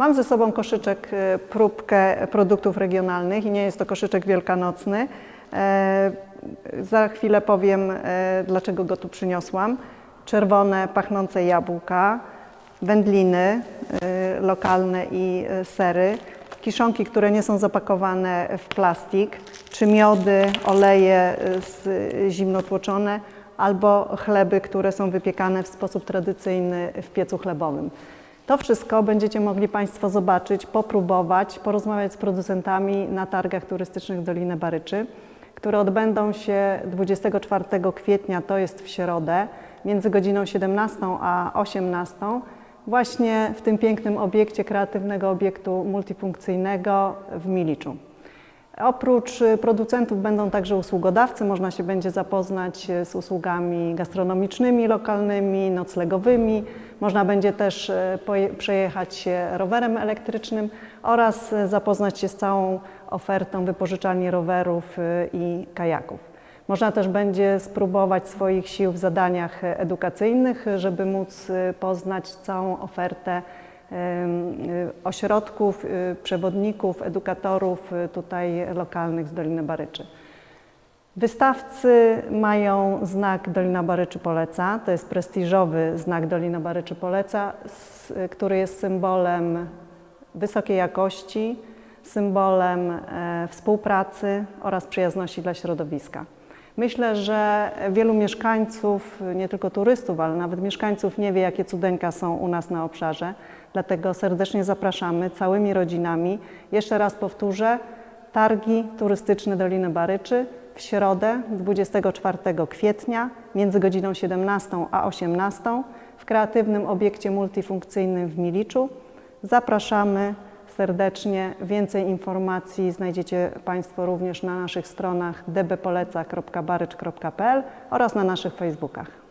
Mam ze sobą koszyczek, e, próbkę produktów regionalnych i nie jest to koszyczek wielkanocny. E, Za chwilę powiem, e, dlaczego go tu przyniosłam. Czerwone, pachnące jabłka, wędliny lokalne i sery, kiszonki, które nie są zapakowane w plastik, czy miody, oleje e, z, zimno tłoczone, albo chleby, które są wypiekane w sposób tradycyjny w piecu chlebowym. To wszystko będziecie mogli Państwo zobaczyć, popróbować, porozmawiać z producentami na targach turystycznych Dolinę Baryczy, które odbędą się 24 kwietnia, to jest w środę, między godziną 17 a 18, właśnie w tym pięknym obiekcie, kreatywnego obiektu multifunkcyjnego w Miliczu. Oprócz y, producentów będą także usługodawcy, można się będzie zapoznać y, z usługami gastronomicznymi, lokalnymi, noclegowymi. Można będzie też y, przejechać się rowerem elektrycznym oraz zapoznać się z całą ofertą wypożyczalni rowerów i kajaków. Można też będzie spróbować swoich sił w zadaniach edukacyjnych, żeby móc poznać całą ofertę ośrodków, y, przewodników, edukatorów y, tutaj lokalnych z Doliny Baryczy. Wystawcy mają znak Dolina Baryczy Poleca. To jest prestiżowy znak Dolina Baryczy Poleca, który jest symbolem wysokiej jakości, symbolem e, współpracy oraz przyjazności dla środowiska. Myślę, że wielu mieszkańców, nie tylko turystów, ale nawet mieszkańców nie wie, jakie cudeńka są u nas na obszarze. Dlatego serdecznie zapraszamy całymi rodzinami. Jeszcze raz powtórzę, targi turystyczne Doliny Baryczy w środę 24 kwietnia między godziną 17 a 18 w kreatywnym obiekcie multifunkcyjnym w Miliczu. Zapraszamy serdecznie. Więcej informacji znajdziecie Państwo również na naszych stronach dbpoleca.barycz.pl oraz na naszych Facebookach.